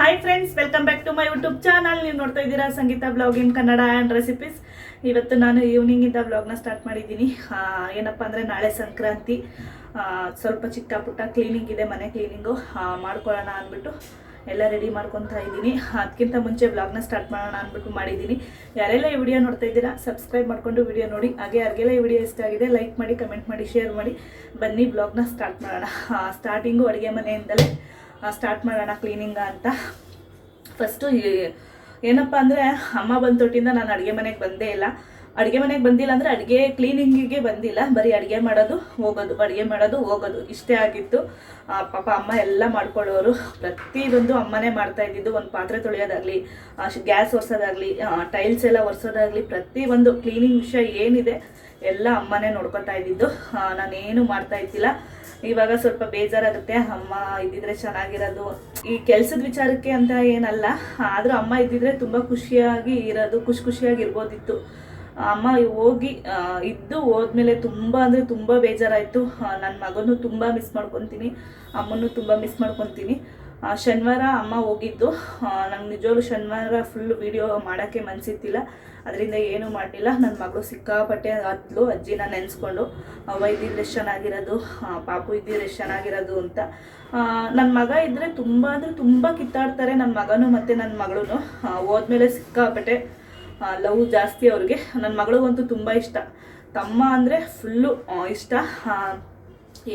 Hi friends welcome back to my YouTube channel ನೀವು ನೋಡ್ತಾ ಇದ್ದೀರಾ Sangeetha blog in Kannada and recipes ಇವತ್ತು ನಾನು ಈವ್ನಿಂಗಿಂದ ಬ್ಲಾಗ್ನ ಸ್ಟಾರ್ಟ್ ಮಾಡಿದ್ದೀನಿ. ಏನಪ್ಪ ಅಂದರೆ ನಾಳೆ ಸಂಕ್ರಾಂತಿ. ಸ್ವಲ್ಪ ಚಿಕ್ಕ ಪುಟ್ಟ ಕ್ಲೀನಿಂಗ್ ಇದೆ, ಮನೆ ಕ್ಲೀನಿಂಗು ಮಾಡ್ಕೊಳ್ಳೋಣ ಅಂದ್ಬಿಟ್ಟು ಎಲ್ಲ ರೆಡಿ ಮಾಡ್ಕೊತಾ ಇದ್ದೀನಿ. ಅದಕ್ಕಿಂತ ಮುಂಚೆ ಬ್ಲಾಗ್ನ ಸ್ಟಾರ್ಟ್ ಮಾಡೋಣ ಅಂದ್ಬಿಟ್ಟು ಮಾಡಿದ್ದೀನಿ. ಯಾರೆಲ್ಲ ಈ ವಿಡಿಯೋ ನೋಡ್ತಾ ಇದ್ದೀರಾ ಸಬ್ಸ್ಕ್ರೈಬ್ ಮಾಡಿಕೊಂಡು ವಿಡಿಯೋ ನೋಡಿ. ಹಾಗೆ ಯಾರಿಗೆಲ್ಲ ಈ ವಿಡಿಯೋ ಇಷ್ಟ ಆಗಿದೆ ಲೈಕ್ ಮಾಡಿ ಕಮೆಂಟ್ ಮಾಡಿ ಶೇರ್ ಮಾಡಿ. ಬನ್ನಿ ಬ್ಲಾಗ್ನ ಸ್ಟಾರ್ಟ್ ಮಾಡೋಣ. ಸ್ಟಾರ್ಟಿಂಗು ಅಡುಗೆ ಮನೆಯಿಂದಲೇ. ಸ್ಟಾರ್ಟ್ ಮಾಡೋಣ ಕ್ಲೀನಿಂಗ ಅಂತ. ಫಸ್ಟು ಏನಪ್ಪ ಅಂದರೆ ಅಮ್ಮ ಬಂದ ತೊಟ್ಟಿಂದ ನಾನು ಅಡುಗೆ ಮನೆಗೆ ಬಂದೇ ಇಲ್ಲ. ಅಡುಗೆ ಮನೆಗೆ ಬಂದಿಲ್ಲ ಅಂದರೆ ಅಡುಗೆ ಕ್ಲೀನಿಂಗಿಗೆ ಬಂದಿಲ್ಲ. ಬರೀ ಅಡುಗೆ ಮಾಡೋದು, ಹೋಗೋದು, ಅಡುಗೆ ಮಾಡೋದು, ಹೋಗೋದು. ಇಷ್ಟೇ ಆಗಿತ್ತು. ಪಾಪ ಅಮ್ಮ ಎಲ್ಲ ಮಾಡ್ಕೊಳ್ಳೋರು. ಪ್ರತಿಯೊಂದು ಅಮ್ಮನೇ ಮಾಡ್ತಾ ಇದ್ದಿದ್ದು. ಒಂದು ಪಾತ್ರೆ ತೊಳೆಯೋದಾಗಲಿ ಗ್ಯಾಸ್ ಒರೆಸೋದಾಗಲಿ ಟೈಲ್ಸ್ ಎಲ್ಲ ಒರೆಸೋದಾಗಲಿ ಪ್ರತಿಯೊಂದು ಕ್ಲೀನಿಂಗ್ ವಿಷಯ ಏನಿದೆ, ಎಲ್ಲ ಅಮ್ಮನೇ ನೋಡ್ಕೊತಾ ಇದ್ದಿದ್ದು. ನಾನೇನು ಮಾಡ್ತಾ ಇದ್ದಿಲ್ಲ. ಇವಾಗ ಸ್ವಲ್ಪ ಬೇಜಾರಾಗುತ್ತೆ. ಅಮ್ಮ ಇದ್ದಿದ್ರೆ ಚೆನ್ನಾಗಿರೋದು. ಈ ಕೆಲ್ಸದ ವಿಚಾರಕ್ಕೆ ಅಂತ ಏನಲ್ಲ. ಆದ್ರೂ ಅಮ್ಮ ಇದ್ದಿದ್ರೆ ತುಂಬಾ ಖುಷಿಯಾಗಿ ಇರೋದು, ಖುಷಿ ಖುಷಿಯಾಗಿ ಇರ್ಬೋದಿತ್ತು. ಅಮ್ಮ ಹೋಗಿ ಇದ್ದು ಹೋದ್ಮೇಲೆ ತುಂಬಾ ಅಂದರೆ ತುಂಬಾ ಬೇಜಾರಾಯಿತು. ನನ್ನ ಮಗನೂ ತುಂಬಾ ಮಿಸ್ ಮಾಡ್ಕೊತೀನಿ. ಅಮ್ಮನೂ ತುಂಬಾ ಮಿಸ್ ಮಾಡ್ಕೊತೀನಿ. ಶನಿವಾರ ಅಮ್ಮ ಹೋಗಿದ್ದು. ನಂಗೆ ನಿಜವಾಗ್ಲೂ ಶನಿವಾರ ಫುಲ್ ವಿಡಿಯೋ ಮಾಡೋಕ್ಕೆ ಮನಸಿತ್ತಿಲ್ಲ ಅದರಿಂದ ಏನೂ ಮಾಡಲಿಲ್ಲ. ನನ್ನ ಮಗಳು ಸಿಕ್ಕಾಪಟ್ಟೆ ಹತ್ತಲು ಅಜ್ಜಿನ ನೆನೆಸ್ಕೊಂಡು ಅವ್ವ ಇದ್ದಿದ್ರೆ ಎಷ್ಟು ಚೆನ್ನಾಗಿರೋದು? ಪಾಪು ಇದ್ದಿದ್ರೆ ಎಷ್ಟು ಚೆನ್ನಾಗಿರೋದು? ಅಂತ. ನನ್ನ ಮಗ ಇದ್ದರೆ ತುಂಬ ಅಂದರೆ ತುಂಬ ಕಿತ್ತಾಡ್ತಾರೆ ನನ್ನ ಮಗನು ಮತ್ತು ನನ್ನ ಮಗಳು ಹೋದ್ಮೇಲೆ ಸಿಕ್ಕಾಪಟ್ಟೆ ಲವ್ ಜಾಸ್ತಿ ಅವ್ರಿಗೆ. ನನ್ನ ಮಗಳಿಗಂತೂ ತುಂಬ ಇಷ್ಟ. ತಮ್ಮ ಅಂದರೆ ಫುಲ್ಲು ಇಷ್ಟ.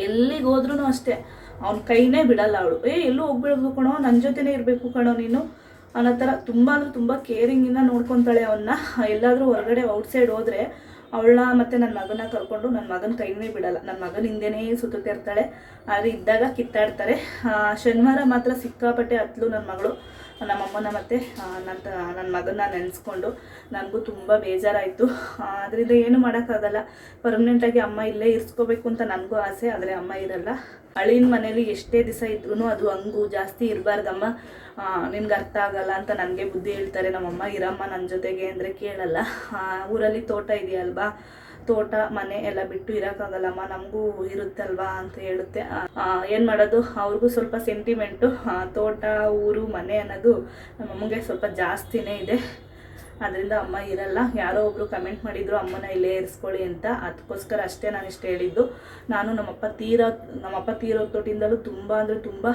ಎಲ್ಲಿಗೆ ಹೋದ್ರೂ ಅಷ್ಟೇ. ಅವ್ನ ಕೈನೇ ಬಿಡಲ್ಲ ಅವಳು. ಏ, ಎಲ್ಲೂ ಹೋಗ್ಬಿಡ್ಬೇಕು ಕಣೋ ನನ್ನ ಜೊತೆನೇ ಇರಬೇಕು ಕಣೋ ನೀನು? ಅನ್ನೋ ಥರ ತುಂಬ ಅಂದರೆ ತುಂಬ ಕೇರಿಂಗಿಂದ ನೋಡ್ಕೊತಾಳೆ ಅವನ್ನ ಎಲ್ಲಾದರೂ ಹೊರಗಡೆ ಔಟ್ಸೈಡ್ ಹೋದರೆ ಅವಳನ್ನ ಮತ್ತು ನನ್ನ ಮಗನ ಕರ್ಕೊಂಡು ನನ್ನ ಮಗನ ಕೈನೇ ಬಿಡಲ್ಲ. ನನ್ನ ಮಗನ ಹಿಂದೆನೇ ಸುತ್ತಿರ್ತಾಳೆ ಆದರೆ ಇದ್ದಾಗ ಕಿತ್ತಾಡ್ತಾರೆ. ಶನಿವಾರ ಮಾತ್ರ ಸಿಕ್ಕಾಪಟ್ಟೆ ಹತ್ಲು ನನ್ನ ಮಗಳು. ನಮ್ಮಮ್ಮನ ಮತ್ತು ನನ್ನ ನನ್ನ ಮಗನ ನೆನೆಸ್ಕೊಂಡು ನನಗೂ ತುಂಬ ಬೇಜಾರಾಯಿತು. ಅದರಿಂದ ಏನು ಮಾಡೋಕ್ಕಾಗಲ್ಲ. ಪರ್ಮನೆಂಟಾಗಿ ಅಮ್ಮ ಇಲ್ಲೇ ಇರಿಸ್ಕೋಬೇಕು ಅಂತ ನನಗೂ ಆಸೆ, ಆದರೆ ಅಮ್ಮ ಇರಲ್ಲ. ಅಳಿನ ಮನೇಲಿ ಎಷ್ಟೇ ದಿವಸ ಇದ್ರೂ ಅದು ಹಂಗು ಜಾಸ್ತಿ ಇರಬಾರ್ದಮ್ಮ. ನಿನ್ಗೆ ಅರ್ಥ ಆಗಲ್ಲ ಅಂತ ನನಗೆ ಬುದ್ಧಿ ಹೇಳ್ತಾರೆ. ನಮ್ಮಮ್ಮ, ಇರಮ್ಮ ನನ್ನ ಜೊತೆಗೆ ಅಂದರೆ ಕೇಳಲ್ಲ. ಊರಲ್ಲಿ ತೋಟ ಇದೆಯಲ್ವಾ? ತೋಟ, ಮನೆ ಎಲ್ಲ ಬಿಟ್ಟು ಇರೋಕ್ಕಾಗಲ್ಲಮ್ಮ, ನಮಗೂ ಇರುತ್ತಲ್ವಾ ಅಂತ ಹೇಳುತ್ತೆ. ಏನು ಮಾಡೋದು? ಅವ್ರಿಗೂ ಸ್ವಲ್ಪ ಸೆಂಟಿಮೆಂಟು ತೋಟ, ಊರು, ಮನೆ ಅನ್ನೋದು ನಮ್ಮಮ್ಮಗೆ ಸ್ವಲ್ಪ ಜಾಸ್ತಿನೇ ಇದೆ. ಅದರಿಂದ ಅಮ್ಮ ಇರಲ್ಲ. ಯಾರೋ ಒಬ್ರು ಕಮೆಂಟ್ ಮಾಡಿದ್ರು, ಅಮ್ಮನ ಇಲ್ಲೇ ಇರಿಸ್ಕೊಳ್ಳಿ ಅಂತ. ಅದಕ್ಕೋಸ್ಕರ ಅಷ್ಟೇ ನಾನು ಇಷ್ಟು ಹೇಳಿದ್ದು. ನಾನು ನಮ್ಮಪ್ಪ ತೀರೋ ನಮ್ಮಪ್ಪ ತೀರೋ ತೊಟ್ಟಿಂದಲೂ ತುಂಬ ಅಂದರೆ ತುಂಬ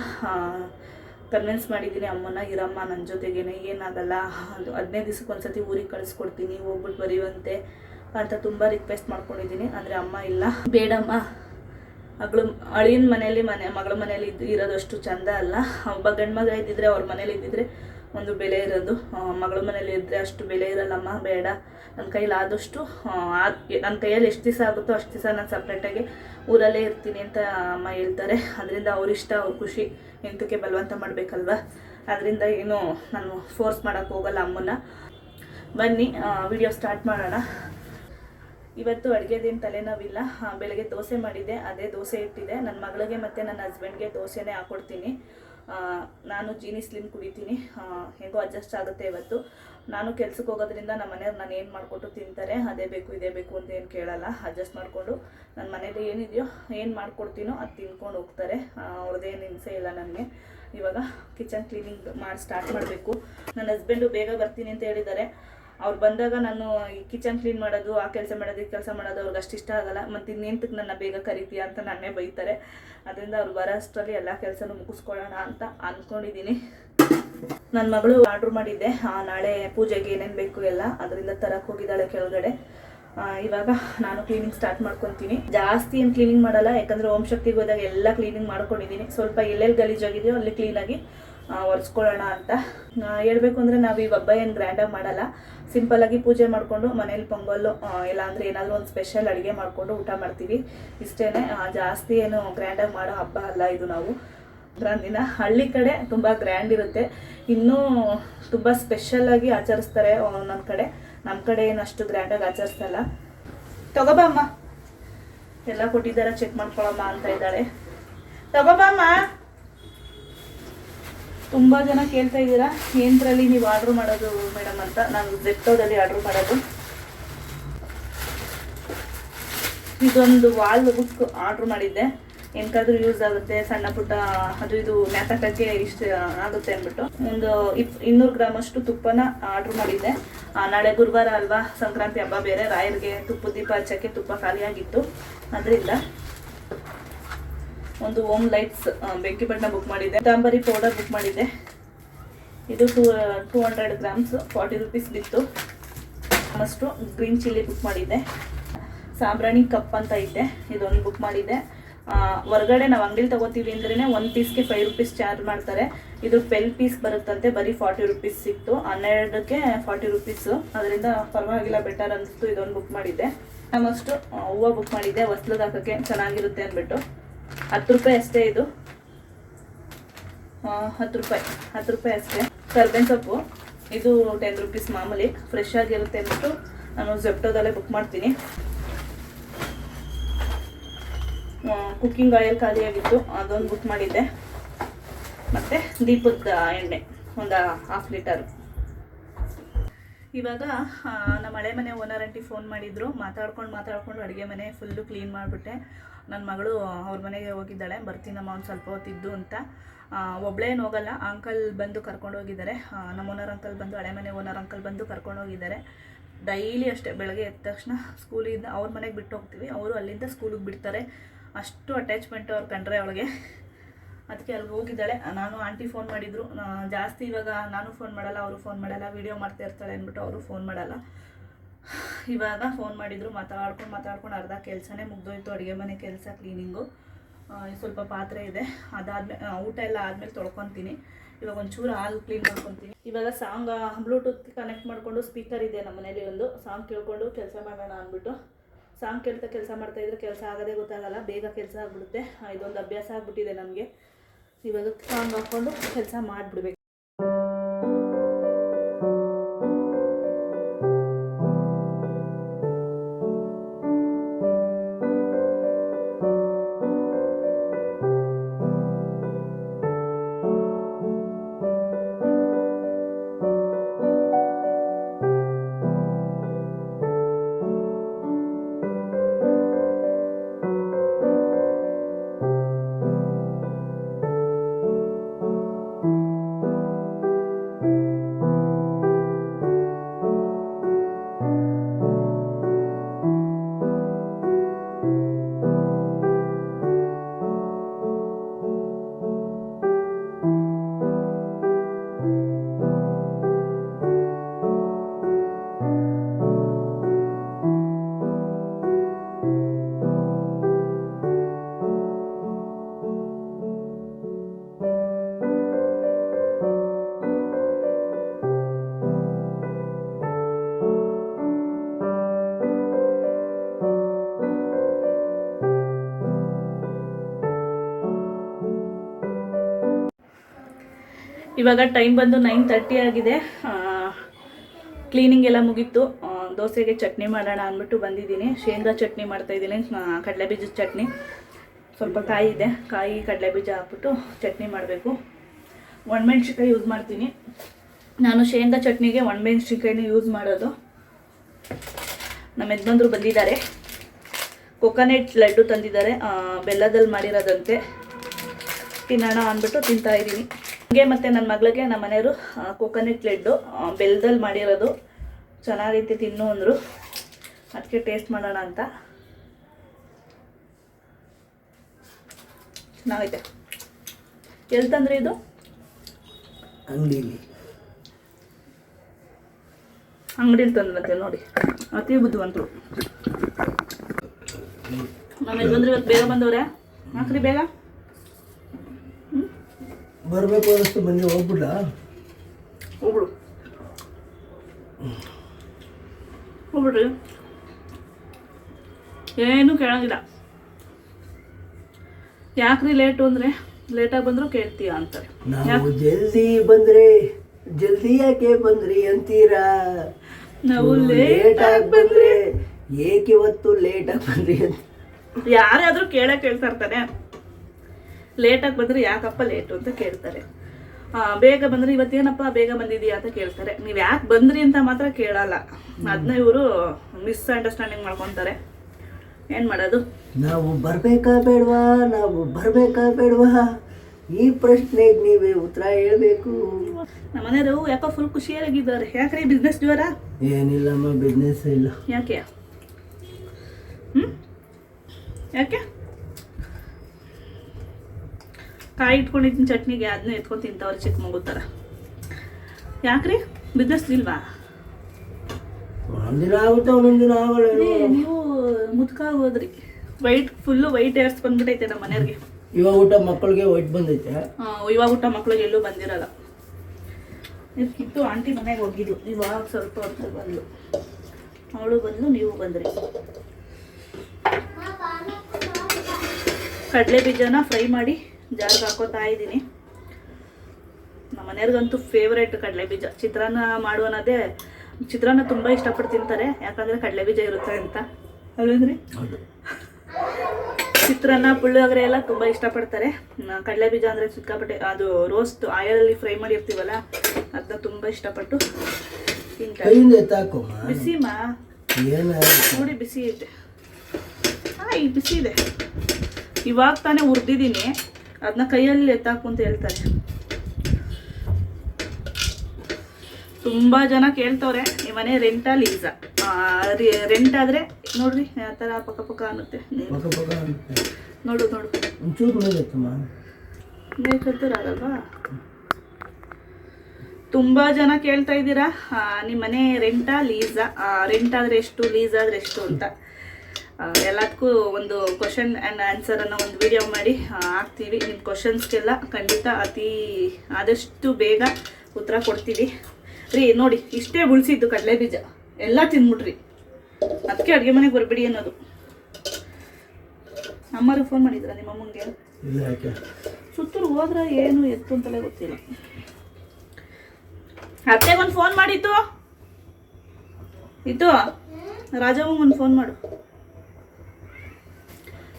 ಕನ್ವಿನ್ಸ್ ಮಾಡಿದ್ದೀನಿ, ಅಮ್ಮನ ಇರಮ್ಮ ನನ್ನ ಜೊತೆಗೇನೆ, ಏನಾಗಲ್ಲ. ಅದು ಹದಿನೈದು ದಿವ್ಸಕ್ಕೆ ಒಂದ್ಸತಿ ಊರಿಗೆ ಕಳಿಸ್ಕೊಡ್ತೀನಿ ಹೋಗ್ಬಿಟ್ಟು ಬರೆಯುವಂತೆ ಅಂತ ತುಂಬ ರಿಕ್ವೆಸ್ಟ್ ಮಾಡ್ಕೊಂಡಿದ್ದೀನಿ. ಅಂದರೆ ಅಮ್ಮ ಇಲ್ಲ. ಬೇಡಮ್ಮ. ಮಗಳು ಅಳಿಯನ ಮನೆಯಲ್ಲಿ ಮನೆ, ಮಗಳ ಮನೇಲಿ ಇದ್ದು ಇರೋದಷ್ಟು ಚಂದ ಅಲ್ಲ. ಒಬ್ಬ ಗಂಡು ಮಗ ಇದ್ದಿದ್ರೆ ಅವ್ರ ಮನೇಲಿ ಇದ್ದಿದ್ರೆ ಒಂದು ಬೆಲೆ ಇರೋದು. ಮಗಳ ಮನೇಲಿ ಇದ್ದರೆ ಅಷ್ಟು ಬೆಲೆ ಇರಲ್ಲಮ್ಮ, ಬೇಡ. ನನ್ನ ಕೈಲಿ ಆದಷ್ಟು ನನ್ನ ಕೈಯಲ್ಲಿ ಎಷ್ಟು ದಿವಸ ಆಗುತ್ತೋ ಅಷ್ಟು ದಿವಸ ನಾನು ಸಪ್ರೇಟಾಗಿ ಊರಲ್ಲೇ ಇರ್ತೀನಿ ಅಂತ ಅಮ್ಮ ಹೇಳ್ತಾರೆ. ಅದರಿಂದ ಅವರಿಷ್ಟ ಅವ್ರ ಖುಷಿ ಎಂತಕ್ಕೆ ಬಲವಂತ ಮಾಡಬೇಕಲ್ವ? ಅದರಿಂದ ಏನು ನಾನು ಫೋರ್ಸ್ ಮಾಡೋಕ್ಕೆ ಹೋಗಲ್ಲ ಅಮ್ಮನ್ನ. ಬನ್ನಿ ವಿಡಿಯೋ ಸ್ಟಾರ್ಟ್ ಮಾಡೋಣ. ಇವತ್ತು ಅಡುಗೆದೇನು ತಲೆನೋವಿಲ್ಲ. ಆ, ಬೆಳಗ್ಗೆ ದೋಸೆ ಮಾಡಿದ್ದೆ ಅದೇ ದೋಸೆ ಇಟ್ಟಿದೆ ನನ್ನ ಮಗಳಿಗೆ ಮತ್ತು ನನ್ನ ಹಸ್ಬೆಂಡ್ಗೆ ದೋಸೆನೇ ಹಾಕ್ಕೊಡ್ತೀನಿ ನಾನು ಜೀನಿ ಸ್ಲಿಮ್ ಕುಡಿತೀನಿ. ಹೇಗೋ ಅಡ್ಜಸ್ಟ್ ಆಗುತ್ತೆ ಇವತ್ತು. ನಾನು ಕೆಲ್ಸಕ್ಕೆ ಹೋಗೋದ್ರಿಂದ ನಮ್ಮ ಮನೆಯವ್ರು ನಾನು ಏನು ಮಾಡಿಕೊಟ್ಟು ತಿಂತಾರೆ ಅದೇ ಬೇಕು ಇದೇ ಬೇಕು ಅಂತ ಏನು ಕೇಳಲ್ಲ. ಅಡ್ಜಸ್ಟ್ ಮಾಡಿಕೊಂಡು ನನ್ನ ಮನೇಲಿ ಏನಿದೆಯೋ ಏನು ಮಾಡಿಕೊಡ್ತೀನೋ ಅದು ತಿನ್ಕೊಂಡು ಹೋಗ್ತಾರೆ. ಅವ್ರದ್ದೇನು ಹಿಂಸೆ ಇಲ್ಲ ನನಗೆ. ಇವಾಗ ಕಿಚನ್ ಕ್ಲೀನಿಂಗ್ ಮಾಡಿ ಸ್ಟಾರ್ಟ್ ಮಾಡಬೇಕು. ನನ್ನ ಹಸ್ಬೆಂಡು ಬೇಗ ಬರ್ತೀನಿ ಅಂತ ಹೇಳಿದ್ದಾರೆ. ಅವ್ರು ಬಂದಾಗ ನಾನು ಈ ಕಿಚನ್ ಕ್ಲೀನ್ ಮಾಡೋದು, ಆ ಕೆಲಸ ಮಾಡೋದು, ಈ ಕೆಲಸ ಮಾಡೋದು ಅವ್ರಿಗೆ ಅಷ್ಟು ಇಷ್ಟ ಆಗಲ್ಲ. ಮತ್ತು ಇನ್ನೆಂತಕ್ಕೆ ನನ್ನ ಬೇಗ ಕರಿತೀಯ ಅಂತ ನನ್ನೇ ಬೈತಾರೆ. ಅದರಿಂದ ಅವ್ರು ಬರೋ ಅಷ್ಟರಲ್ಲಿ ಎಲ್ಲ ಕೆಲಸನೂ ಮುಗಿಸ್ಕೊಳ್ಳೋಣ ಅಂತ ಅಂದ್ಕೊಂಡಿದ್ದೀನಿ ನನ್ನ ಮಗಳು ಆರ್ಡ್ರ್ ಮಾಡಿದ್ದೆ. ನಾಳೆ ಪೂಜೆಗೆ ಏನೇನು ಬೇಕು ಎಲ್ಲ ಅದರಿಂದ ತರಕ್ಕೆ ಹೋಗಿದ್ದಾಳೆ ಕೆಳಗಡೆ. ಇವಾಗ ನಾನು ಕ್ಲೀನಿಂಗ್ ಸ್ಟಾರ್ಟ್ ಮಾಡ್ಕೊತೀನಿ. ಜಾಸ್ತಿ ಏನು ಕ್ಲೀನಿಂಗ್ ಮಾಡಲ್ಲ, ಯಾಕಂದರೆ ಓಂ ಶಕ್ತಿಗೆ ಹೋದಾಗ ಎಲ್ಲ ಕ್ಲೀನಿಂಗ್ ಮಾಡ್ಕೊಂಡಿದ್ದೀನಿ ಸ್ವಲ್ಪ ಎಲ್ಲೆಲ್ಲಿ ಗಲೀಜಾಗಿದೆಯೋ ಅಲ್ಲಿ ಕ್ಲೀನಾಗಿ ಒರೆಸ್ಕೊಳ್ಳೋಣ ಅಂತ. ಹೇಳಬೇಕು ಅಂದರೆ ನಾವು ಈ ಹಬ್ಬ ಏನು ಗ್ರ್ಯಾಂಡಾಗಿ ಮಾಡಲ್ಲ. ಸಿಂಪಲ್ಲಾಗಿ ಪೂಜೆ ಮಾಡಿಕೊಂಡು ಮನೇಲಿ ಪೊಂಗಲ್ಲು ಇಲ್ಲಾಂದರೆ ಏನಾದರೂ ಒಂದು ಸ್ಪೆಷಲ್ ಅಡುಗೆ ಮಾಡಿಕೊಂಡು ಊಟ ಮಾಡ್ತೀವಿ. ಇಷ್ಟೇ ಜಾಸ್ತಿ ಏನು ಗ್ರ್ಯಾಂಡಾಗಿ ಮಾಡೋ ಹಬ್ಬ ಅಲ್ಲ ಇದು ನಾವು. ಸಂಕ್ರಾಂತಿನ ಹಳ್ಳಿ ಕಡೆ ತುಂಬ ಗ್ರ್ಯಾಂಡ್ ಇರುತ್ತೆ. ಇನ್ನೂ ತುಂಬ ಸ್ಪೆಷಲ್ಲಾಗಿ ಆಚರಿಸ್ತಾರೆ ಒಂದೊಂದು ಕಡೆ. ನಮ್ಮ ಕಡೆ ಏನು ಅಷ್ಟು ಗ್ರ್ಯಾಂಡಾಗಿ ಆಚರಿಸಲ್ಲ ತಗೋಬಾಮ್ಮ ಎಲ್ಲ ಕೊಟ್ಟಿದ್ದಾರೆ ಚೆಕ್ ಮಾಡ್ಕೊಳಮ್ಮ ಅಂತ ಇದ್ದಾಳೆ ತಗೋಬಾ ಅಮ್ಮ. ತುಂಬ ಜನ ಕೇಳ್ತಾ ಇದ್ದೀರಾ? ಏನರಲ್ಲಿ ನೀವು ಆರ್ಡ್ರ್ ಮಾಡೋದು ಮೇಡಮ್ ಅಂತ? ನಾನು ಜೆಪ್ಟೋದಲ್ಲಿ ಆರ್ಡ್ರ್ ಮಾಡೋದು. ಇದೊಂದು ವಾಲ್ ಬುಕ್ ಆರ್ಡ್ರ್ ಮಾಡಿದ್ದೆ. ಏನಕ್ಕಾದ್ರೂ ಯೂಸ್ ಆಗುತ್ತೆ, ಸಣ್ಣ ಪುಟ್ಟ, ಅದು ಇದು ಜ್ಞಾಪಕಕ್ಕೆ ಇಷ್ಟ ಆಗುತ್ತೆ ಅಂದ್ಬಿಟ್ಟು. ಒಂದು ಇಪ್, ಇನ್ನೂರು ಗ್ರಾಮ್ ಅಷ್ಟು ತುಪ್ಪನ ಆರ್ಡ್ರ್ ಮಾಡಿದ್ದೆ. ನಾಳೆ ಗುರುವಾರ ಅಲ್ವಾ ಸಂಕ್ರಾಂತಿ ಹಬ್ಬ ಬೇರೆ, ರಾಯರಿಗೆ ತುಪ್ಪ, ದೀಪ ಹಚ್ಚಕ್ಕೆ ತುಪ್ಪ ಖಾಲಿಯಾಗಿತ್ತು. ಅದರಿಂದ ಒಂದು ಓಮ್ ಲೈಟ್ಸ್ ಬೆಂಕಿ ಬಣ್ಣ ಬುಕ್ ಮಾಡಿದ್ದೆ. ದಾಂಬರಿ ಪೌಡರ್ ಬುಕ್ ಮಾಡಿದ್ದೆ. ಇದು two two hundred grams forty rupees ಬಿತ್ತು. ಅಷ್ಟು ಗ್ರೀನ್ ಚಿಲ್ಲಿ ಬುಕ್ ಮಾಡಿದ್ದೆ. ಸಾಂಬ್ರಾಣಿ ಕಪ್ ಅಂತ ಇದೆ ಇದೊಂದು ಬುಕ್ ಮಾಡಿದ್ದೆ. ಹೊರಗಡೆ ಹೊರ್ಗಡೆ ನಾವು ಅಂಗಡಿಲಿ ತೊಗೋತೀವಿ ಅಂದ್ರೇ ಒಂದು ಪೀಸ್ಗೆ ಫೈವ್ ರುಪೀಸ್ ಚಾರ್ಜ್ ಮಾಡ್ತಾರೆ. ಇದು ಟ್ವೆಲ್ ಪೀಸ್ ಬರುತ್ತಂತೆ, ಬರೀ ಫಾರ್ಟಿ ರುಪೀಸ್ ಸಿಕ್ತು. ಹನ್ನೆರಡಕ್ಕೆ ಫಾರ್ಟಿ ರುಪೀಸು ಅದರಿಂದ ಪರವಾಗಿಲ್ಲ ಬೆಟರ್ ಅನಿಸ್ತು, ಇದೊಂದು ಬುಕ್ ಮಾಡಿದ್ದೆ. ಆಲ್ಮೋಸ್ಟು ಹೂವು ಬುಕ್ ಮಾಡಿದ್ದೆ. ಹೊಸ್ಲದಾಕೋಕ್ಕೆ ಚೆನ್ನಾಗಿರುತ್ತೆ ಅಂದ್ಬಿಟ್ಟು. ಹತ್ತು ರೂಪಾಯಿ ಅಷ್ಟೇ ಇದು. ಹತ್ತು ರೂಪಾಯಿ ಹತ್ತು ರೂಪಾಯಿ ಅಷ್ಟೇ. ಕರ್ಬೇವಿನ ಸೊಪ್ಪು, ಇದು ಟೆನ್ ರುಪೀಸ್ ಮಾಮೂಲಿ ಫ್ರೆಶ್ ಆಗಿರುತ್ತೆ ಅಂದ್ಬಿಟ್ಟು ನಾನು ಜೆಪ್ಟೋದಲ್ಲೇ ಬುಕ್ ಮಾಡ್ತೀನಿ. ಕುಕ್ಕಿಂಗ್ ಆಯಿಲ್ ಖಾಲಿಯಾಗಿತ್ತು ಅದೊಂದು ಬುಕ್ ಮಾಡಿದ್ದೆ. ಮತ್ತು ದೀಪದ ಎಣ್ಣೆ, ಒಂದು ಹಾಫ್ ಲೀಟರ್ ಇವಾಗ ನಮ್ಮ ಹಳೆ ಮನೆ ಓನರ್ ಆಂಟಿ ಫೋನ್ ಮಾಡಿದ್ರು, ಮಾತಾಡ್ಕೊಂಡು ಮಾತಾಡ್ಕೊಂಡು ಅಡುಗೆ ಮನೆ ಫುಲ್ಲು ಕ್ಲೀನ್ ಮಾಡಿಬಿಟ್ಟೆ. ನನ್ನ ಮಗಳು ಅವ್ರ ಮನೆಗೆ ಹೋಗಿದ್ದಾಳೆ ಬರ್ತೀನಮ್ಮ ಒಂದು ಸ್ವಲ್ಪ ಹೊತ್ತಿದ್ದು ಅಂತ. ಒಬ್ಳೇನು ಹೋಗಲ್ಲ ಅಂಕಲ್ ಬಂದು ಕರ್ಕೊಂಡು ಹೋಗಿದ್ದಾರೆ. ಆ, ನಮ್ಮ ಓನರ್ ಅಂಕಲ್ ಬಂದು ಹಳೆ ಮನೆ ಓನರ್ ಅಂಕಲ್ ಬಂದು ಕರ್ಕೊಂಡು ಹೋಗಿದ್ದಾರೆ. ಡೈಲಿ ಅಷ್ಟೇ ಬೆಳಗ್ಗೆ ಎದ್ದ ತಕ್ಷಣ ಸ್ಕೂಲಿಂದ ಅವ್ರ ಮನೆಗೆ ಬಿಟ್ಟು ಹೋಗ್ತೀವಿ. ಅವರು ಅಲ್ಲಿಂದ ಸ್ಕೂಲಿಗೆ ಬಿಡ್ತಾರೆ. ಅಷ್ಟು ಅಟ್ಯಾಚ್ಮೆಂಟು ಅವ್ರು ಕಂಡ್ರೆ ಅವಳಿಗೆ. ಅದಕ್ಕೆ ಅಲ್ಲಿ ಹೋಗಿದ್ದಾಳೆ. ನಾನು ಆಂಟಿ ಫೋನ್ ಮಾಡಿದ್ರು. ಜಾಸ್ತಿ ಇವಾಗ ನಾನು ಫೋನ್ ಮಾಡಲ್ಲ ಅವರು ಫೋನ್ ಮಾಡಲ್ಲ ವಿಡಿಯೋ ಮಾಡ್ತಾ ಇರ್ತಾಳೆ ಅಂದ್ಬಿಟ್ಟು ಅವರು ಫೋನ್ ಮಾಡಲ್ಲ. ಇವಾಗ ಫೋನ್ ಮಾಡಿದ್ರು, ಮಾತಾಡ್ಕೊಂಡು ಮಾತಾಡ್ಕೊಂಡು ಅರ್ಧ ಕೆಲಸನೇ ಮುಗ್ದೋಯ್ತು, ಅಡುಗೆ ಮನೆ ಕೆಲಸ ಕ್ಲೀನಿಂಗು ಸ್ವಲ್ಪ ಪಾತ್ರೆ ಇದೆ. ಅದಾದ್ಮೇಲೆ ಊಟ ಎಲ್ಲ ಆದಮೇಲೆ ತೊಳ್ಕೊತೀನಿ. ಇವಾಗ ಒಂಚೂರು ಹಾಲು ಕ್ಲೀನ್ ಮಾಡ್ಕೊತೀನಿ. ಇವಾಗ ಸಾಂಗ್ ಬ್ಲೂಟೂತ್ ಕನೆಕ್ಟ್ ಮಾಡಿಕೊಂಡು ಸ್ಪೀಕರ್ ಇದೆ ನಮ್ಮ ಮನೇಲಿ ಒಂದು. ಸಾಂಗ್ ಕೇಳ್ಕೊಂಡು ಕೆಲಸ ಮಾಡೋಣ ಅಂದ್ಬಿಟ್ಟು. ಸಾಂಗ್ ಕೇಳ್ತಾ ಕೆಲಸ ಮಾಡ್ತಾ ಇದ್ರೆ ಕೆಲಸ ಆಗೋದೇ ಗೊತ್ತಾಗಲ್ಲ, ಬೇಗ ಕೆಲಸ ಆಗ್ಬಿಡುತ್ತೆ. ಇದೊಂದು ಅಭ್ಯಾಸ ಆಗಿಬಿಟ್ಟಿದೆ ನಮಗೆ. ಇವಾಗ ಸಾಂಗ್ ಹಾಕ್ಕೊಂಡು ಕೆಲಸ ಮಾಡಿಬಿಡ್ಬೇಕು. ಇವಾಗ ಟೈಮ್ ಬಂದು ನೈನ್ ತರ್ಟಿ ಆಗಿದೆ. ಕ್ಲೀನಿಂಗ್ ಎಲ್ಲ ಮುಗೀತು. ದೋಸೆಗೆ ಚಟ್ನಿ ಮಾಡೋಣ ಅಂದ್ಬಿಟ್ಟು ಬಂದಿದ್ದೀನಿ. ಶೇಂಗಾ ಚಟ್ನಿ ಮಾಡ್ತಾಯಿದ್ದೀನಿ ಕಡಲೆ ಬೀಜದ ಚಟ್ನಿ. ಸ್ವಲ್ಪ ಕಾಯಿ ಇದೆ. ಕಾಯಿ ಕಡಲೆ ಬೀಜ ಹಾಕ್ಬಿಟ್ಟು ಚಟ್ನಿ ಮಾಡಬೇಕು. ಒಣಮೆಣ್ಸಿನ್ಕಾಯಿ ಯೂಸ್ ಮಾಡ್ತೀನಿ. ನಾನು ಶೇಂಗಾ ಚಟ್ನಿಗೆ ಒಣಮೆಣ್ಸಿನ್ಕಾಯಿನ ಯೂಸ್ ಮಾಡೋದು. ನಮ್ಮ ಯಜಮಾನ್ರು ಬಂದಿದ್ದಾರೆ. ಕೊಕೊನೆಟ್ ಲಡ್ಡು ತಂದಿದ್ದಾರೆ. ಬೆಲ್ಲದಲ್ಲಿ ಮಾಡಿರೋದಂತೆ. ತಿನ್ನೋಣ ಅಂದ್ಬಿಟ್ಟು ತಿಂತಾ ಇದ್ದೀನಿ. ಹಂಗೆ ಮತ್ತೆ ನನ್ನ ಮಗಳಿಗೆ ನಮ್ಮ ಮನೆಯವರು ಕೋಕೋನಟ್ ಲೆಡ್ಡು ಬೆಲ್ದಲ್ಲಿ ಬೆಲ್ಲದಲ್ಲಿ ಮಾಡಿರೋದು. ಚೆನ್ನಾಗೈತೆ ತಿನ್ನು ಅಂದರು. ಅದಕ್ಕೆ ಟೇಸ್ಟ್ ಮಾಡೋಣ ಅಂತ. ಚೆನ್ನಾಗೈತೆ ಎಲ್ಲಿ ತಂದ್ರಿ ಇದು? ಅಂಗಡಿಲಿ. ಅಂಗಡಿಲಿ ತಂದ್ರಂತೆ ನೋಡಿ. ಅತಿ ಬುದ್ಧಿವಂತರು. ನಮ್ಮ ಯಜಮಾನ್ರು ಇವತ್ತು ಬೇಗ ಬಂದವ್ರೆ? ಹಾಕ್ರಿ ಬೇಗ. ಬರಬೇಕು ಅನ್ನಿಸ್ತು ಬನ್ನಿ ಹೋಗ್ಬಿಡ್ಲ? ಹೋಗ್ಬಿಡು. ಹೋಗ್ಬಿಡ್ರಿ. ಏನು ಕೇಳಂಗಿಲ್ಲ. ಯಾಕ್ರಿ ಲೇಟು ಅಂದರೆ? ಲೇಟಾಗಿ ಬಂದರೂ ಕೇಳ್ತೀಯ ಅಂತಾರೆ. ನಾವು ಜಲ್ದಿ ಬಂದ್ರೆ ಜಲ್ದಿ ಯಾಕೆ ಬಂದ್ರಿ ಅಂತೀರಾ? ನಾವು ಲೇಟ್ ಆಗಿ ಬಂದ್ರೆ. ಏಕೆ ಇವತ್ತು ಲೇಟ್ ಆಗಿ ಬಂದ್ರಿ ಅಂತ? ಯಾರಾದರೂ ಕೇಳೇ ಕೇಳ್ತಾ ಇರ್ತಾರೆ ಲೇಟಾಗಿ ಬಂದರೆ ಯಾಕಪ್ಪ ಲೇಟು ಅಂತ ಕೇಳ್ತಾರೆ. ಆ, ಬೇಗ ಬಂದರೆ ಇವತ್ತೇನಪ್ಪ ಬೇಗ ಬಂದಿದೀಯ ಅಂತ ಕೇಳ್ತಾರೆ. ನೀವು ಯಾಕೆ ಬಂದ್ರಿ ಅಂತ ಮಾತ್ರ ಕೇಳಲ್ಲ. ಅದನ್ನ ಇವರು ಮಿಸ್ಅಂಡರ್ಸ್ಟ್ಯಾಂಡಿಂಗ್ ಮಾಡ್ಕೊತಾರೆ. ಏನು ಮಾಡೋದು? ನಾವು ಬರಬೇಕಾ ಬೇಡವಾ? ನಾವು ಬರಬೇಕಾ ಬೇಡವಾ? ಈ ಪ್ರಶ್ನೆಗೆ ನೀವೇ ಉತ್ತರ ಹೇಳ್ಬೇಕು. ನಮ್ಮ ಮನೆಯವರು ಯಾಕೋ ಫುಲ್ ಖುಷಿಯಾಗಿದ್ದಾರೆ. ಯಾಕ್ರಿ ಬಿಸ್ನೆಸ್ ಜ್ವರ ಏನಿಲ್ಲಮ್ಮ ಬಿಸ್ನೆಸ್ ಇಲ್ಲ. ಯಾಕೆ? ಹ್ಞೂ ಯಾಕೆ? ಕಾಯಿ ಇಟ್ಕೊಂಡಿದ್ದೀನಿ ಚಟ್ನಿಗೆ ಅದನ್ನ ಎತ್ಕೊಂಡು ತಿಂತವ್ರೆ ಚಿಕ್ಕ ಮಗು ಥರ ಯಾಕ್ರಿ? ಬಿದ್ದಿಲ್ವಾ ಇಲ್ವಾ ಒಂದಿನ ಆಗುತ್ತೆ ಒಂದೊಂದಿನ ಆಗಲ್ಲ ನೀವು ಮುದ್ಕ ಹೋದ್ರಿ. ವೈಟ್ ಫುಲ್ಲು ವೈಟ್ ಏರ್ಸ್ ಬಂದ್ಬಿಟ್ಟೈತೆ ನಮ್ಮ ಮನೆಯವ್ರಿಗೆ. ಇವಾಗ ಊಟ ಮಕ್ಕಳಿಗೆ ವೈಟ್ ಬಂದೈತೆ. ಇವಾಗ ಊಟ ಮಕ್ಕಳಿಗೆ ಎಲ್ಲೂ ಬಂದಿರಲ್ಲ. ಇತ್ತು ಆಂಟಿ ಮನೆಗೆ ಹೋಗಿದ್ದು. ಇವಾಗ ಸ್ವಲ್ಪ ಹೊತ್ತು ಬಂದ್ಲು. ಅವಳು ಬಂದು ನೀವು ಬಂದ್ರಿ. ಕಡಲೆ ಬೀಜನ ಫ್ರೈ ಮಾಡಿ ಜಾರ್ಗೆ ಹಾಕೋತಾ ಇದ್ದೀನಿ. ನಮ್ಮ ಮನೆಯವ್ರಿಗಂತೂ ಫೇವ್ರೇಟ್ ಕಡಲೆ ಬೀಜ ಚಿತ್ರಾನ್ನ ಮಾಡುವನದೇ ಚಿತ್ರಾನ್ನ ತುಂಬ ಇಷ್ಟಪಟ್ಟು ತಿಂತಾರೆ. ಯಾಕಂದರೆ ಕಡಲೆ ಬೀಜ ಇರುತ್ತೆ ಅಂತ. ಅಲ್ವೇಂದ್ರಿ ಚಿತ್ರಾನ್ನ ಪುಳಿಯೋಗರೆ ಎಲ್ಲ ತುಂಬ ಇಷ್ಟಪಡ್ತಾರೆ. ಕಡಲೆಬೀಜ ಕಡಲೆ ಬೀಜ ಅಂದರೆ ಸಿಕ್ಕಾಪಟ್ಟೆ ಅದು ರೋಸ್ಟ್ ಆಯಲಲ್ಲಿ ಫ್ರೈ ಮಾಡಿರ್ತೀವಲ್ಲ ಅದನ್ನ ತುಂಬ ಇಷ್ಟಪಟ್ಟು ಏನ ನೋಡಿ ಬಿಸಿ ಐತೆ ಹಾಂ ಈ ಬಿಸಿ ಇದೆ. ಇವಾಗ ತಾನೇ ಹುರಿದಿದ್ದೀನಿ. ಅದನ್ನ ಕೈಯಲ್ಲಿ ಎತ್ತಾಕು ಅಂತ ಹೇಳ್ತಾರೆ. ತುಂಬ ಜನ ಕೇಳ್ತವ್ರೆ ಈ ಮನೆ ರೆಂಟಾ ಲೀಸಾ ರೆಂಟ್ ಆದರೆ ನೋಡ್ರಿ ಯಾವ ಥರ ಪಕ್ಕ ಪಕ್ಕ ಅನ್ನುತ್ತೆ. ನೋಡು ನೋಡು. ತುಂಬಾ ತುಂಬ ಜನ ಕೇಳ್ತಾ ಇದ್ದೀರಾ ನಿಮ್ಮನೆ ನಿಮ್ಮ ಮನೆ ರೆಂಟಾ ಲೀಸಾ ರೆಂಟ್ ಆದರೆ ಎಷ್ಟು ಲೀಸ್ ಆದರೆ ಎಷ್ಟು ಅಂತ. ಎಲ್ಲದಕ್ಕೂ ಒಂದು ಕ್ವಶನ್ ಆ್ಯಂಡ್ ಆನ್ಸರ್ ಅನ್ನೋ ಒಂದು ವಿಡಿಯೋ ಮಾಡಿ ಹಾಕ್ತೀವಿ. ನಿಮ್ಮ ಕ್ವಶನ್ಸ್ಗೆಲ್ಲ ಖಂಡಿತ ಅತಿ ಆದಷ್ಟು ಬೇಗ ಉತ್ತರ ಕೊಡ್ತೀವಿ. ರೀ ನೋಡಿ ಇಷ್ಟೇ ಉಳಿಸಿದ್ದು ಕಡಲೆ ಬೀಜ ಎಲ್ಲ ತಿಂದ್ಬಿಟ್ರಿ ಅದಕ್ಕೆ ಅಡುಗೆ ಮನೆಗೆ ಬರಬೇಡಿ ಅನ್ನೋದು. ಅಮ್ಮರು ಫೋನ್ ಮಾಡಿದ್ರ ನಿಮ್ಮ ಅಮ್ಮಂಗೆ? ಸುತ್ತೂರು ಹೋದ್ರ ಏನು ಎತ್ತು ಅಂತಲೇ ಗೊತ್ತಿಲ್ಲ. ಅತ್ತೆ ಒಂದು ಫೋನ್ ಮಾಡಿತ್ತು ಇತ್ತು ರಾಜವ್ವಂಗೆ ಒಂದು ಫೋನ್ ಮಾಡು.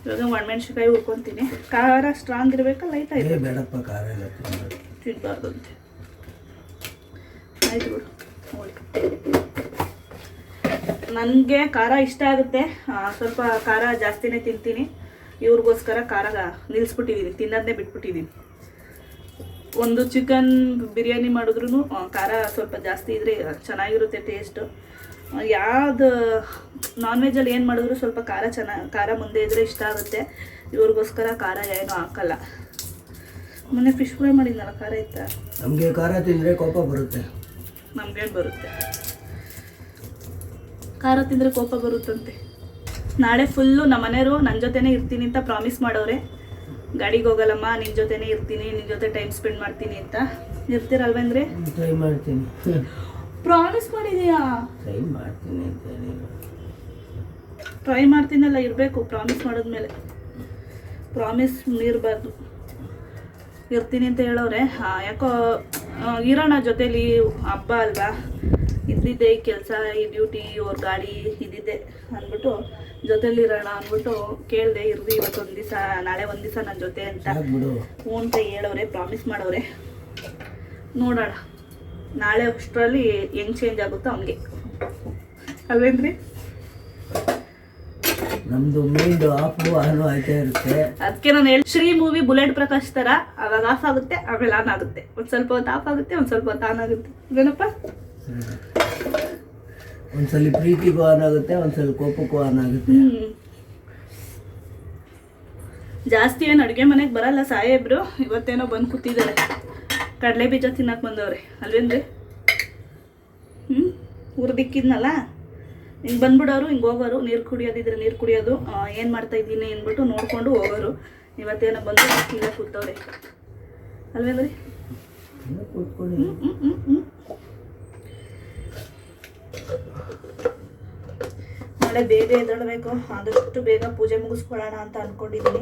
ಇವಾಗ ಒಣಮೆಣ್ಸಿನ್ಕಾಯಿ ಹುರ್ಕೊಂತೀನಿ. ಖಾರ ಸ್ಟ್ರಾಂಗ್ ಇರಬೇಕಾ? ಲೈಟ್ ಆಯ್ತು ಬೇಡಪ್ಪ ಖಾರ ಎಲ್ಲ ತಿನ್ನೋದು. ತಿನ್ಬಾರ್ದಂತೆ ಆಯ್ತು ಬಿಡು ಹೋಗ್ಲಿ ನನಗೆ ಖಾರ ಇಷ್ಟ ಆಗುತ್ತೆ. ಸ್ವಲ್ಪ ಖಾರ ಜಾಸ್ತಿನೇ ತಿಂತೀನಿ. ಇವ್ರಿಗೋಸ್ಕರ ಖಾರ ನಿಲ್ಲಿಸ್ಬಿಟ್ಟಿದ್ದೀನಿ ತಿನ್ನೋದನ್ನೇ ಬಿಟ್ಬಿಟ್ಟಿದ್ದೀನಿ ಒಂದು ಚಿಕನ್ ಬಿರಿಯಾನಿ ಮಾಡಿದ್ರು ಖಾರ ಸ್ವಲ್ಪ ಜಾಸ್ತಿ ಇದ್ರೆ ಚೆನ್ನಾಗಿರುತ್ತೆ ಟೇಸ್ಟು ಯಾವ್ದು ನಾನ್ ವೆಜ್ಜಲ್ಲಿ ಏನು ಮಾಡಿದ್ರು ಸ್ವಲ್ಪ ಖಾರ ಚೆನ್ನಾಗಿ ಖಾರ ಮುಂದೆ ಇದ್ರೆ ಇಷ್ಟ ಆಗುತ್ತೆ. ಇವ್ರಿಗೋಸ್ಕರ ಖಾರ ಏನೂ ಹಾಕಲ್ಲ. ಮೊನ್ನೆ ಫಿಶ್ ಫ್ರೈ ಮಾಡಿದ್ನಲ್ಲ ಖಾರ ಇತ್ತ? ನಮಗೆ ಖಾರ ತಿಂದರೆ ಕೋಪ ಬರುತ್ತೆ. ನಮ್ಗೆ ಬರುತ್ತೆ? ಖಾರ ತಿಂದರೆ ಕೋಪ ಬರುತ್ತಂತೆ. ನಾಳೆ ಫುಲ್ಲು ನಮ್ಮ ಮನೆಯವರು ನನ್ನ ಜೊತೆನೇ ಇರ್ತೀನಿ ಅಂತ ಪ್ರಾಮಿಸ್ ಮಾಡೋರೆ. ಗಾಡಿಗೆ ಹೋಗಲ್ಲಮ್ಮ ನಿನ್ನ ಜೊತೆನೇ ಇರ್ತೀನಿ ನಿನ್ನ ಜೊತೆ ಟೈಮ್ ಸ್ಪೆಂಡ್ ಮಾಡ್ತೀನಿ ಅಂತ. ಇರ್ತೀರಲ್ವೇಂದ್ರೆ? ಟ್ರೈ ಮಾಡ್ತೀನಿ. ಪ್ರಾಮಿಸ್ ಮಾಡಿದೀಯಾ? ಟ್ರೈ ಮಾಡ್ತೀನಿ ಅಂತ ಹೇಳಿ. ಟ್ರೈ ಮಾಡ್ತೀನಲ್ಲ ಇರಬೇಕು ಪ್ರಾಮಿಸ್ ಮಾಡಿದ್ಮೇಲೆ. ಪ್ರಾಮಿಸ್ ಮೀರಬಾರ್ದು. ಇರ್ತೀನಿ ಅಂತ ಹೇಳೋರೆ. ಹಾಂ ಯಾಕೋ ಇರೋಣ ಜೊತೇಲಿ ಹಬ್ಬ ಅಲ್ವಾ? ಇದ್ದಿದ್ದೆ ಈ ಕೆಲಸ ಈ ಡ್ಯೂಟಿ ಅವ್ರ ಗಾಡಿ ಇದ್ದಿದ್ದೆ ಅಂದ್ಬಿಟ್ಟು ಜೊತೇಲಿ ಇರೋಣ ಅಂದ್ಬಿಟ್ಟು ಕೇಳಿದೆ ಇವತ್ತು ಇವತ್ತೊಂದು ದಿವಸ ನಾಳೆ ಒಂದು ದಿವಸ ನನ್ನ ಜೊತೆ ಅಂತ. ಹ್ಞೂ ಅಂತ ಹೇಳೋರೆ ಪ್ರಾಮಿಸ್ ಮಾಡೋರೆ. ನೋಡೋಣ. ನಾಳೆ ಅಷ್ಟರಲ್ಲಿ ಹೆಂಗ್ ಚೇಂಜ್ ಆಗುತ್ತೋ ಹಂಗೆ. ಅಲ್ವೇನ್ರಿ ನಮ್ದು ಮೈಂಡ್ ಆಫ್ ಆನ್ ಆಯ್ತಾ ಇರುತ್ತೆ. ಅದಕ್ಕೆ ನಾನು ಹೇಳಿ ಶ್ರೀ ಮೂವಿ ಬುಲೆಟ್ ಪ್ರಕಾಶ್ ತರ ಅವಾಗ ಆಫ್ ಆಗುತ್ತೆ ಆಮೇಲೆ ಆನ್ ಆಗುತ್ತೆ. ಒಂದ್ ಸ್ವಲ್ಪ ಹೊತ್ತು ಆಫ್ ಆಗುತ್ತೆ ಒಂದ್ ಸ್ವಲ್ಪ ಹೊತ್ತು ಆನ್ ಆಗುತ್ತೆ. ಏನಪ್ಪ ಒಂದ್ಸಲಿ ಪ್ರೀತಿಗೂ ಆನ್ ಆಗುತ್ತೆ ಒಂದ್ಸಲಿ ಕೋಪಕ್ಕೂ ಆನ್ ಆಗುತ್ತೆ. ಜಾಸ್ತಿ ಏನು ಅಡುಗೆ ಮನೆಗೆ ಬರಲ್ಲ ಸಾಹೇಬ್ರು ಇವತ್ತೇನೋ ಬಂದು ಕೂತಿದ್ದಾರೆ. ಕಡಲೆ ಬೀಜ ತಿನ್ನಕ್ಕೆ ಬಂದವ್ರೆ, ಅಲ್ವೇನ್ರಿ? ಹ್ಞೂ ಹುರಿದಿಕ್ಕಿದ್ನಲ್ಲ ಹಿಂಗೆ ಬಂದ್ಬಿಡೋರು, ಹಿಂಗೆ ಹೋಗೋರು, ನೀರು ಕುಡಿಯೋದಿದ್ರೆ ನೀರು ಕುಡಿಯೋದು ಏನು ಮಾಡ್ತಾ ಇದ್ದೀನಿ ಅಂದ್ಬಿಟ್ಟು ನೋಡಿಕೊಂಡು ಹೋಗೋರು. ಇವತ್ತೇನೋ ಬಂದು ಇಲ್ಲೇ ಕೂತವ್ರೆ. ಅಲ್ವೇನ್ರಿ? ಹ್ಞೂ ಹ್ಞೂ ಹ್ಞೂ ಹ್ಮ್. ನಾಳೆ ಬೇಗ ಎದ್ದೇಳಬೇಕು. ಆದಷ್ಟು ಬೇಗ ಪೂಜೆ ಮುಗಿಸ್ಕೊಳ್ಳೋಣ ಅಂತ ಅನ್ಕೊಂಡಿದ್ದೀನಿ.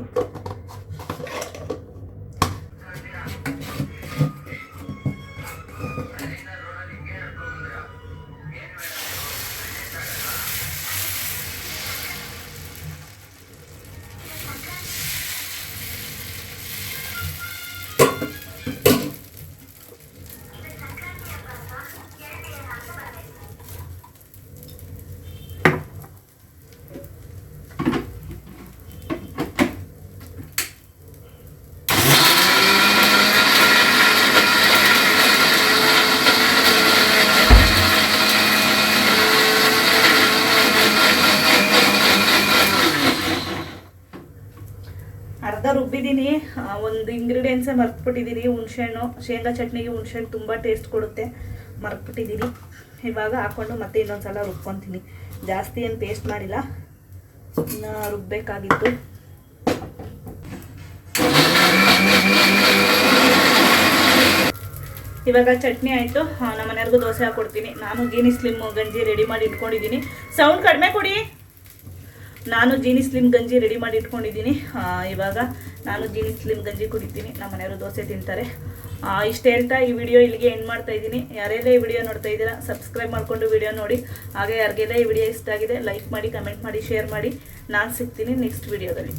ಒಂದು ಇಂಗ್ರೀಡಿಯೆಂಟ್ಸೇ ಮರ್ತ್ಬಿಟ್ಟಿದ್ದೀನಿ ಹುಣ್ಸೆಹಣ್ಣು, ಶೇಂಗಾ ಚಟ್ನಿಗೆ ಹುಣ್ಸೆಹಣ್ಣು ತುಂಬ ಟೇಸ್ಟ್ ಕೊಡುತ್ತೆ. ಮರ್ತ್ಬಿಟ್ಟಿದ್ದೀನಿ ಇವಾಗ ಹಾಕ್ಕೊಂಡು ಮತ್ತೆ ಇನ್ನೊಂದು ಸಲ ರುಬ್ಕೊತೀನಿ. ಜಾಸ್ತಿ ಏನು ಪೇಸ್ಟ್ ಮಾಡಿಲ್ಲ. ಇನ್ನು ರುಬ್ಬೇಕಾಗಿತ್ತು ಇವಾಗ ಚಟ್ನಿ ಆಯಿತು. ನಮ್ಮ ಮನೆಯವ್ರಿಗೂ ದೋಸೆ ಹಾಕ್ಕೊಡ್ತೀನಿ ನಾನು ಗೀನಿ ಸ್ಲಿಮ್ ಗಂಜಿ ರೆಡಿ ಮಾಡಿ ಇಟ್ಕೊಂಡಿದ್ದೀನಿ ಸೌಂಡ್ ಕಡಿಮೆ ಕೊಡಿ. ನಾನು ಜೀನಿ ಸ್ಲಿಮ್ ಗಂಜಿ ರೆಡಿ ಮಾಡಿ ಇಟ್ಕೊಂಡಿದ್ದೀನಿ. ಇವಾಗ ನಾನು ಜೀನಿ ಸ್ಲಿಮ್ ಗಂಜಿ ಕುಡಿತೀನಿ. ನಮ್ಮ ಮನೆಯವರು ದೋಸೆ ತಿಂತಾರೆ. ಇಷ್ಟು ಹೇಳ್ತಾ ಈ ವಿಡಿಯೋ ಇಲ್ಲಿಗೆ ಎಂಡ್ ಮಾಡ್ತಾ ಇದ್ದೀನಿ. ಯಾರೆಲ್ಲ ಈ ವಿಡಿಯೋ ನೋಡ್ತಾ ಇದ್ದೀರಾ ಸಬ್ಸ್ಕ್ರೈಬ್ ಮಾಡಿಕೊಂಡು ವಿಡಿಯೋ ನೋಡಿ. ಹಾಗೆ ಯಾರಿಗೆಲ್ಲ ಈ ವಿಡಿಯೋ ಇಷ್ಟ ಆಗಿದೆ ಲೈಕ್ ಮಾಡಿ ಕಮೆಂಟ್ ಮಾಡಿ ಶೇರ್ ಮಾಡಿ. ನಾನು ಸಿಗ್ತೀನಿ ನೆಕ್ಸ್ಟ್ ವಿಡಿಯೋದಲ್ಲಿ